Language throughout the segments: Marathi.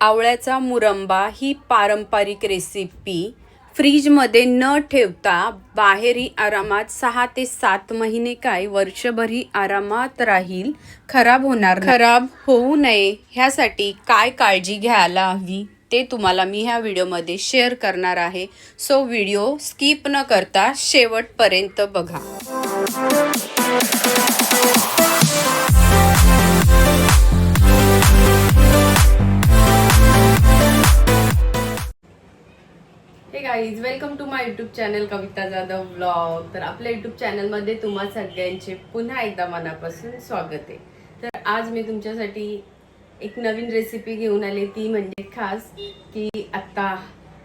आवळ्याचा मुरंबा ही पारंपरिक रेसिपी फ्रीजमध्ये न ठेवता बाहेरही आरामात सहा ते सात महिने काय वर्षभरही आरामात राहील खराब होणार खराब होऊ नये. ह्यासाठी काय काळजी घ्यायला हवी ते तुम्हाला मी ह्या व्हिडिओमध्ये शेअर करणार आहे. सो व्हिडिओ स्किप न करता शेवटपर्यंत बघा. Guys welcome to my YouTube channel Kavita Jadhav blog तर आपल्या युट्यूब चॅनलमध्ये तुम्हा सगळ्यांचे पुन्हा एकदा मनापासून स्वागत आहे. तर आज मी तुमच्यासाठी एक नवीन रेसिपी घेऊन आले. ती म्हणजे खास की आत्ता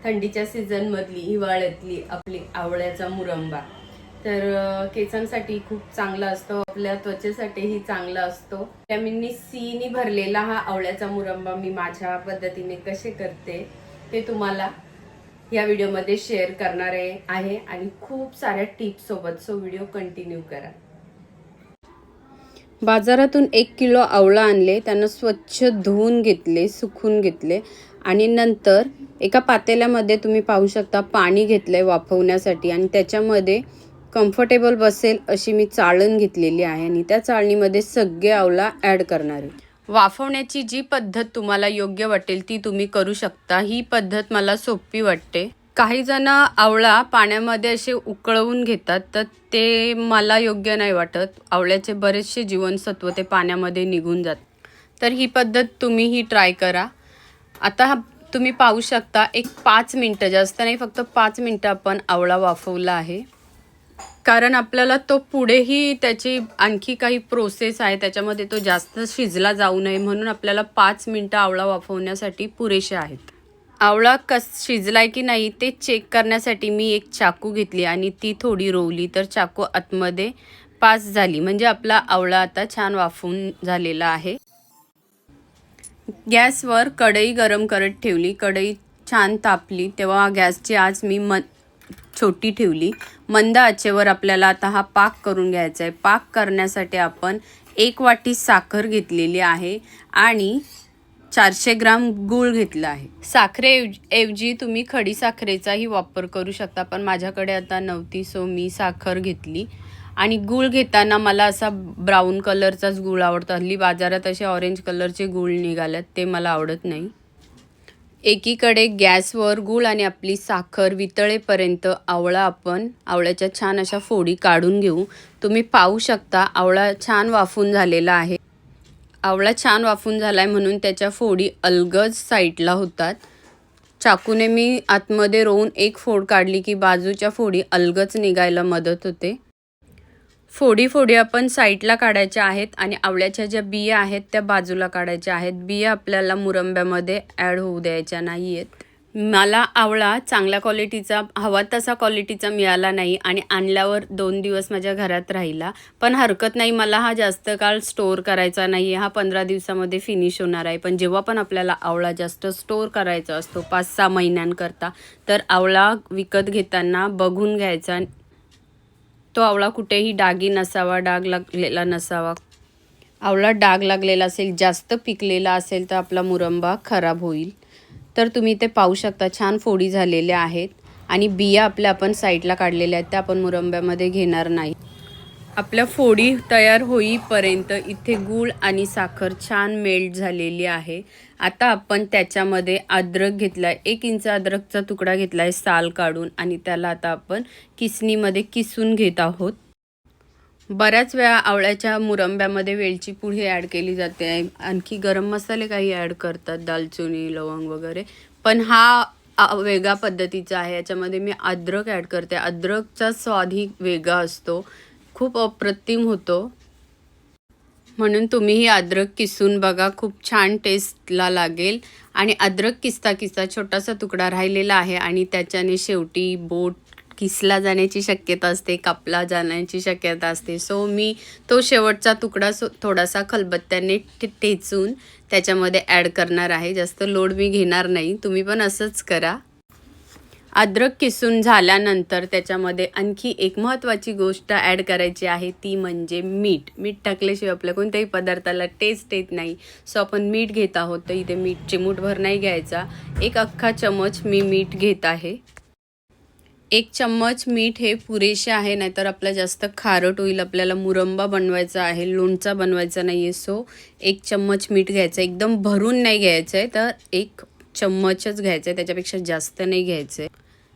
थंडीच्या सीझनमधली हिवाळ्यातली आपली आवळ्याचा मुरंबा. तर केसांसाठी खूप चांगला असतो आपल्या त्वचेसाठीही चांगला असतो. व्हिटॅमिननी सीनी भरलेला हा आवळ्याचा मुरंबा मी माझ्या पद्धतीने कसे करते ते तुम्हाला या व्हिडिओमध्ये शेअर करणार आहे आणि खूप साऱ्या टिप्स सोबत सो व्हिडिओ कंटिन्यू करा. बाजारातून एक किलो आवळा आणले त्यांना स्वच्छ धुवून घेतले सुकून घेतले आणि नंतर एका पातेल्यामध्ये तुम्ही पाहू शकता पाणी घेतलं आहे वाफवण्यासाठी आणि त्याच्यामध्ये कम्फर्टेबल बसेल अशी मी चाळण घेतलेली आहे आणि त्या चाळणीमध्ये सगळे आवळा ॲड करणार आहे. वाफवण्याची जी पद्धत तुम्हाला योग्य वाटेल ती तुम्ही करू शकता. ही पद्धत मला सोपी वाटते. काही जण आवळा पाण्यामध्ये असे उकळवून घेतात तर ते मला योग्य नाही वाटत. आवळ्याचे बरेचसे जीवनसत्व ते पाण्यामध्ये निघून जात तर ही पद्धत तुम्हीही ट्राय करा. आता हा तुम्ही पाहू शकता एक पाच मिनटं जास्त नाही फक्त पाच मिनटं आपण आवळा वाफवला आहे. कारण आपल्याला तो पुढेही त्याची आणखी काही प्रोसेस आहे त्याच्यामध्ये तो जास्त शिजला जाऊ नये म्हणून आपल्याला पाच मिनटं आवळा वाफवण्यासाठी पुरेशा आहेत. आवळा कस शिजलाय की नाही ते चेक करण्यासाठी मी एक चाकू घेतली आणि ती थोडी रोवली. तर चाकू आतमध्ये पास झाली. म्हणजे आपला आवळा आता छान वाफवून झालेला आहे. गॅसवर कढई गरम करत ठेवली. कढई छान तापली. तेव्हा गॅसची आज मी म छोटी ठेवली. मंद आचेवर आपल्याला आता हा पाक करून घ्यायचा आहे. पाक करण्यासाठी आपण एक वाटी साखर घेतलेली आहे आणि चारशे ग्राम गूळ घेतला आहे. साखरेऐवजी ऐवजी तुम्ही खडी साखरेचाही वापर करू शकता पण माझ्याकडे आता नव्हती सो मी साखर घेतली. आणि गूळ घेताना मला असा ब्राऊन कलरचाच गूळ आवडतो. हल्ली बाजारात असे ऑरेंज कलरचे गूळ निघाल्यात ते मला आवडत नाही. एकीकडे गॅसवर गूळ आणि आपली साखर वितळेपर्यंत आवळा आपण आवळ्याच्या छान अशा फोडी काढून घेऊ. तुम्ही पाहू शकता आवळा छान वाफून झालेला आहे. आवळा छान वाफून झाला आहे म्हणून त्याच्या फोडी अलगज साईडला होतात. चाकूने मी आतमध्ये रोवून एक फोड काढली की बाजूच्या फोडी अलगच निघायला मदत होते. फोडी फोडी आपण साईडला काढायच्या आहेत आणि आवळ्याच्या ज्या बिया आहेत त्या बाजूला काढायच्या आहेत. बिया आपल्याला मुरंब्यामध्ये ॲड होऊ द्यायच्या नाही आहेत मला आवळा चांगल्या क्वालिटीचा हवा तसा क्वालिटीचा मिळाला नाही आणि आणल्यावर दोन दिवस माझ्या घरात राहिला. पण हरकत नाही मला हा जास्त काळ स्टोअर करायचा नाही हा पंधरा दिवसामध्ये फिनिश होणार आहे. पण जेव्हा पण आपल्याला आवळा जास्त स्टोअर करायचा असतो पाच सहा महिन्यांकरता तर आवळा विकत घेताना बघून घ्यायचा तो आवळा कुठेही डागी नसावा डाग लागलेला नसावा. आवळा डाग लागलेला असेल जास्त पिकलेला असेल तर आपला मुरंबा खराब होईल. तर तुम्ही ते पाहू शकता छान फोडी झालेल्या आहेत. आणि बिया आपल्या आपण साईडला काढलेल्या आहेत त्या आपण मुरंब्यामध्ये घेणार नाही. आपल्या फोडी तयार होईपर्यंत इथे गूळ आणि साखर छान मेल्ट झालेली आहे. आता आपण त्याच्यामध्ये अद्रक घेतला आहे एक इंच अद्रकचा तुकडा घेतला आहे साल काढून आणि त्याला आता आपण किसणीमध्ये किसून घेत आहोत. बऱ्याच वेळा आवळ्याच्या मुरंब्यामध्ये वेलची पुढे ॲड केली जाते. आणखी गरम मसाले काही ॲड करतात दालचिनी लवंग वगैरे. पण हा वेगळा वेगळ्या पद्धतीचा आहे. याच्यामध्ये मी अद्रक ॲड करते. अद्रकचा स्वाद ही वेगळा असतो. खूप अप्रतिम होतो. म्हणून तुम्ही ही अद्रक किसून बघा खूप छान टेस्टला लागेल. आणि अद्रक किसता किसता छोटासा तुकडा राहिलेला आहे आणि त्याच्याने शेवटी बोट किसला जाण्याची शक्यता असते कापला जाण्याची शक्यता असते. सो मी तो शेवटचा तुकडा सो थोडासा खलबत्त्याने टे टेचून त्याच्यामध्ये ॲड करणार आहे. जास्त लोड मी घेणार नाही. तुम्ही पण असंच करा. अद्रक किसून झाल्यानंतर त्याच्यामध्ये आणखी एक महत्त्वाची गोष्ट ॲड करायची आहे ती म्हणजे मीठ. मीठ टाकल्याशिवाय आपल्या कोणत्याही पदार्थाला टेस्ट येत नाही. सो आपण मीठ घेत आहोत तर इथे मीठ चिमूटभर नाही घ्यायचा. एक अख्खा चमच मी मीठ घेत आहे. एक चम्मच मीठ हे पुरेसे आहे नाहीतर आपला जास्त खारट होईल आपल्याला मुरंबा बनवायचा आहे लोणचा बनवायचा नाही आहे सो एक चम्मच मीठ घ्यायचं. एकदम भरून नाही घ्यायचं आहे तर एक चम्मचच घ्यायचं आहे त्याच्यापेक्षा जास्त नाही घ्यायचं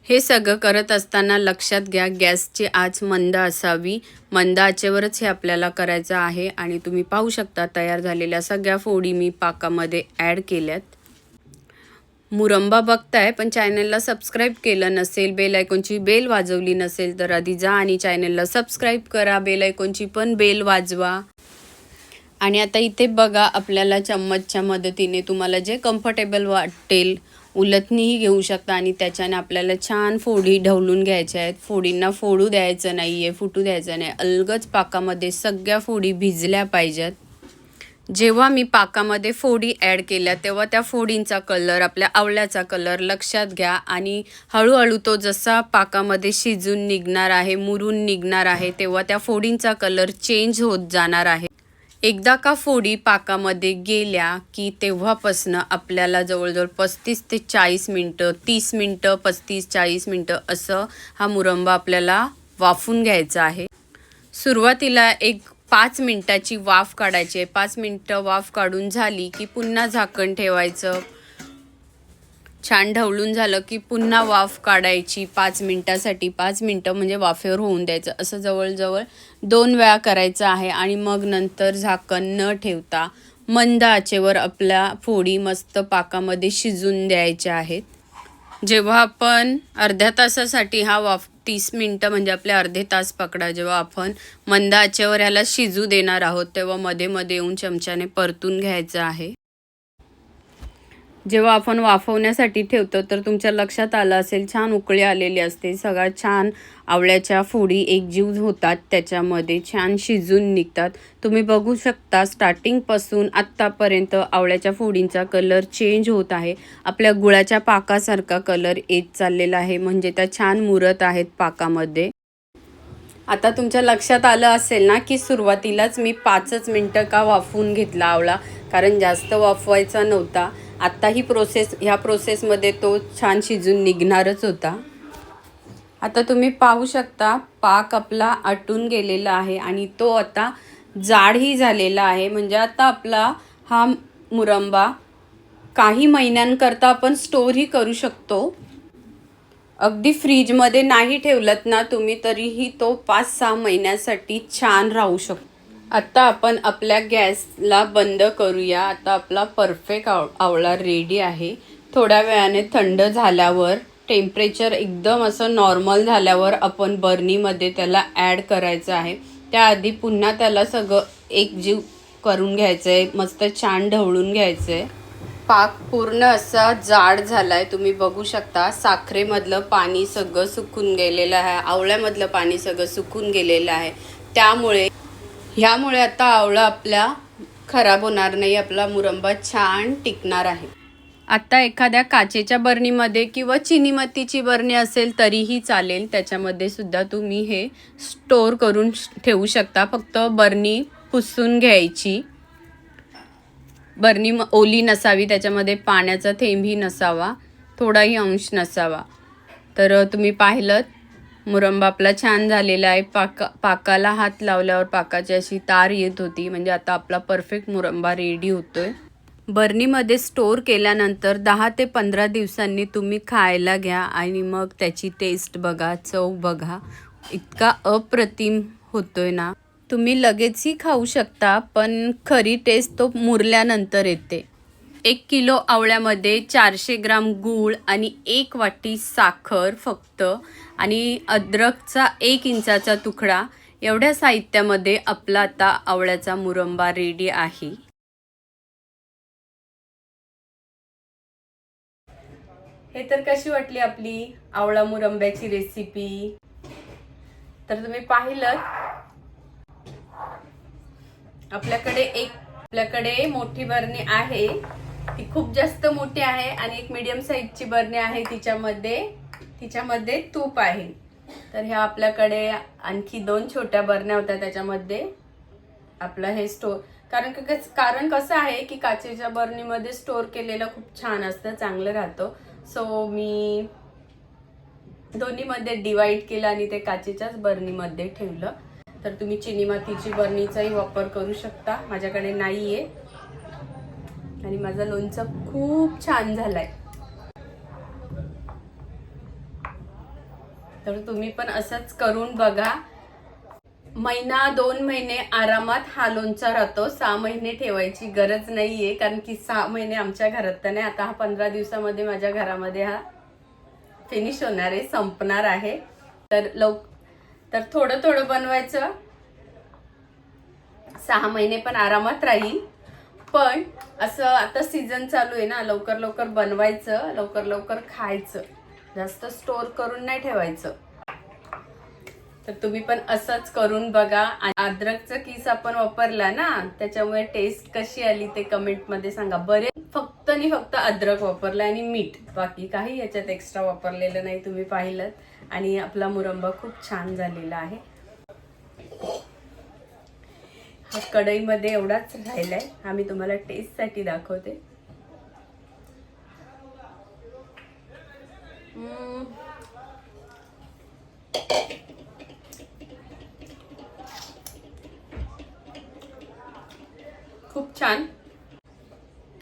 हे सगळं करत असताना लक्षात घ्या गॅसची आच मंद असावी. मंद आचेवरच हे आपल्याला करायचं आहे आणि तुम्ही पाहू शकता तयार झालेल्या सगळ्या फोडी मी पाकामध्ये ॲड केल्यात. मुरंबा बघताय पण चॅनलला सबस्क्राईब केलं नसेल बेल आयकॉनची बेल वाजवली नसेल तर आधी जा आणि चॅनलला सबस्क्राईब करा बेल आयकॉनची पण बेल वाजवा. आणि आता इथे बघा आपल्याला चम्मचच्या मदतीने तुम्हाला जे कम्फर्टेबल वाटेल उलथणीही घेऊ शकता आणि त्याच्याने आपल्याला छान फोडी ढवलून घ्यायच्या आहेत. फोडींना फोडू द्यायचं नाही आहे फुटू द्यायचं नाही. अलगच पाकामध्ये सगळ्या फोडी भिजल्या पाहिजेत. जेव्हा मी पाकामध्ये फोडी ॲड केल्या तेव्हा त्या फोडींचा कलर आपल्या आवळ्याचा कलर लक्षात घ्या आणि हळूहळू तो जसा पाकामध्ये शिजून निघणार आहे मुरून निघणार आहे तेव्हा त्या फोडींचा कलर चेंज होत जाणार आहे. एकदा का फोडी पाकामध्ये गेल्या की तेव्हापासनं आपल्याला जवळजवळ पस्तीस ते चाळीस मिनटं तीस मिनटं पस्तीस चाळीस मिनटं असं हा मुरंबा आपल्याला वाफून घ्यायचा आहे. सुरुवातीला एक पाच मिनटाची वाफ काढायची आहे. पाच मिनटं वाफ काढून झाली की पुन्हा झाकण ठेवायचं. छान ढवळून झालं की पुन्हा वाफ काढायची पाच मिनटासाठी. पाच मिनटं म्हणजे वाफेवर होऊन द्यायचं. असं जवळजवळ दोन वेळा करायचं आहे आणि मग नंतर झाकण न ठेवता मंद आचेवर आपल्या फोडी मस्त पाकामध्ये शिजून द्यायच्या आहेत. जेव्हा आपण अर्ध्या तासासाठी हा वाफ तीस मिनटं म्हणजे आपले अर्धे तास पकडा जेव्हा आपण मंद आचेवर ह्याला शिजू देणार आहोत तेव्हा मध्ये मध्ये येऊन चमच्याने परतून घ्यायचं आहे. जेव्हा आपण वाफवण्यासाठी ठेवतो तर तुमच्या लक्षात आलं असेल छान उकळी आलेली असते. सगळ्या छान आवळ्याच्या फोडी एकजीव होतात त्याच्यामध्ये छान शिजून निघतात. तुम्ही बघू शकता स्टार्टिंगपासून आत्तापर्यंत आवळ्याच्या फोडींचा कलर चेंज होत आहे. आपल्या गुळाच्या पाकासारखा कलर येत चाललेला आहे म्हणजे त्या छान मुरत आहेत पाकामध्ये. आता तुमच्या लक्षात आलं असेल ना की सुरुवातीलाच मी पाचच मिनटं का वाफवून घेतला आवळा? कारण जास्त वाफवायचा नव्हता. आत्ता ही प्रोसेस ह्या प्रोसेसमध्ये तो छान शिजून निघणारच होता. आता तुम्ही पाहू शकता पाक आपला आटून गेलेला आहे आणि तो आता जाडही झालेला आहे. म्हणजे आता आपला हा मुरंबा काही महिन्यांकरता आपण स्टोरही करू शकतो. अगदी फ्रीजमध्ये नाही ठेवलत ना तुम्ही तरीही तो पाच सहा महिन्यासाठी छान राहू शकतो. आत्ता आपण आपल्या गॅसला बंद करूया. आता आपला परफेक्ट आव आवळा रेडी आहे. थोड्या वेळाने थंड झाल्यावर टेम्परेचर एकदम असं नॉर्मल झाल्यावर आपण बर्नीमध्ये त्याला ॲड करायचं आहे. त्याआधी पुन्हा त्याला सगळं एकजीव करून घ्यायचं आहे मस्त छान ढवळून घ्यायचं आहे पाक पूर्ण असा जाड झाला आहे तुम्ही बघू शकता साखरेमधलं पाणी सगळं सुकून गेलेलं आहे. आवळ्यामधलं पाणी सगळं सुकून गेलेलं आहे. त्यामुळे ह्यामुळे आता आवळा आपला खराब होणार नाही आपला मुरंबा छान टिकणार आहे. आता एखाद्या काचेच्या बरणीमध्ये किंवा चिनीमतीची बरणी असेल तरीही चालेल. त्याच्यामध्ये सुद्धा तुम्ही हे स्टोअर करून ठेवू शकता. फक्त बरणी पुसून घ्यायची. बरणी ओली नसावी त्याच्यामध्ये पाण्याचा थेंबही नसावा थोडाही अंश नसावा. तर तुम्ही पाहिलं मुरंबा आपला छान झालेला आहे. पाका पाकाला हात लावल्यावर पाकाची अशी तार येत होती. म्हणजे आता आपला परफेक्ट मुरंबा रेडी होतोय. बर्नीमध्ये स्टोर केल्यानंतर दहा ते पंधरा दिवसांनी तुम्ही खायला घ्या आणि मग त्याची टेस्ट बघा चव बघा. इतका अप्रतिम होतोय ना. तुम्ही लगेचही खाऊ शकता पण खरी टेस्ट तो मुरल्यानंतर येते. एक किलो आवळ्यामध्ये चारशे ग्राम गूळ आणि एक वाटी साखर फक्त. आणि अद्रकचा एक इंचाचा तुकडा एवढ्या साहित्यामध्ये आपला आता आवळ्याचा मुरंबा रेडी आहे. हे तर कशी वाटली आपली आवळा मुरंब्याची रेसिपी तर तुम्ही पाहिलं आपल्याकडे एक आपल्याकडे मोठी बरणी आहे. ती खूप जास्त मोठी आहे आणि एक मीडियम साईजची बरणी आहे तिच्यामध्ये. हिच्यामध्ये तूप आहे. तर ह्या आपल्याकडे आणखी दोन छोट्या बरण्या होत्या त्याच्यामध्ये. आपलं हे स्टोर कारण कारण कसं आहे की काचेच्या बरणीमध्ये स्टोर केलेलं खूप छान असतं चांगलं राहतं. सो मी दोन्हीमध्ये डिवाईड केलं आणि ते काचेच्याच बरणीमध्ये ठेवलं. तर तुम्ही चिनी मातीची बरणीचाही वापर करू शकता. माझ्याकडे नाही आहे आणि माझं लोणचं खूप छान झालं आहे तर तुम्ही पण असंच करून बघा. महिना दोन महिने आरामात हा लोणचा राहतो. सहा महिने ठेवायची गरज नाहीये कारण की सहा महिने आमच्या घरात तर नाही. आता हा पंधरा दिवसामध्ये माझ्या घरामध्ये हा फिनिश होणार आहे संपणार आहे. तर लव तर थोडं थोडं बनवायचं. सहा महिने पण आरामात राहील. पण असं आता सीझन चालू आहे ना लवकर लवकर बनवायचं लवकर लवकर खायचं. जास्त स्टोर करून नाही ठेवायचं. तर तुम्ही पण असंच करून बघा. आणि अद्रकचा किस आपण वापरला ना त्याच्यामुळे टेस्ट कशी आली ते कमेंटमध्ये सांगा. बरे फक्त आणि फक्त अद्रक वापरला आणि मीठ. बाकी काही याच्यात एक्स्ट्रा वापरलेलं नाही तुम्ही पाहिलं. आणि आपला मुरंबा खूप छान झालेला आहे. हा कढईमध्ये एवढाच राहिलाय. हा मी तुम्हाला टेस्टसाठी दाखवते. खूप छान.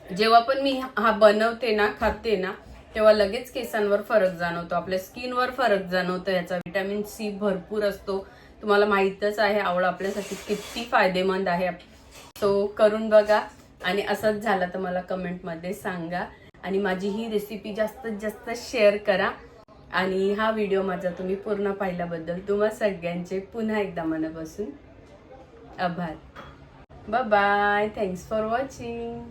जेव्हा पण मी हा बनवते ना खाते ना तेव्हा लगेच केसांवर फरक जाणवतो. आपल्या स्किनवर फरक जाणवतो. याचा विटॅमिन सी भरपूर असतो. तुम्हाला माहीतच आहे आवड आपल्यासाठी किती फायदेमंद आहे. तो करून बघा आणि असंच झालं तर मला कमेंटमध्ये सांगा. आणि माझी ही रेसिपी जास्तीत जास्त शेअर करा. आणि हा व्हिडिओ माझा तुम्ही पूर्ण पाहिल्याबद्दल तुम्हा सगळ्यांचे पुन्हा एकदा मनापासून आभार. Bye bye thanks for watching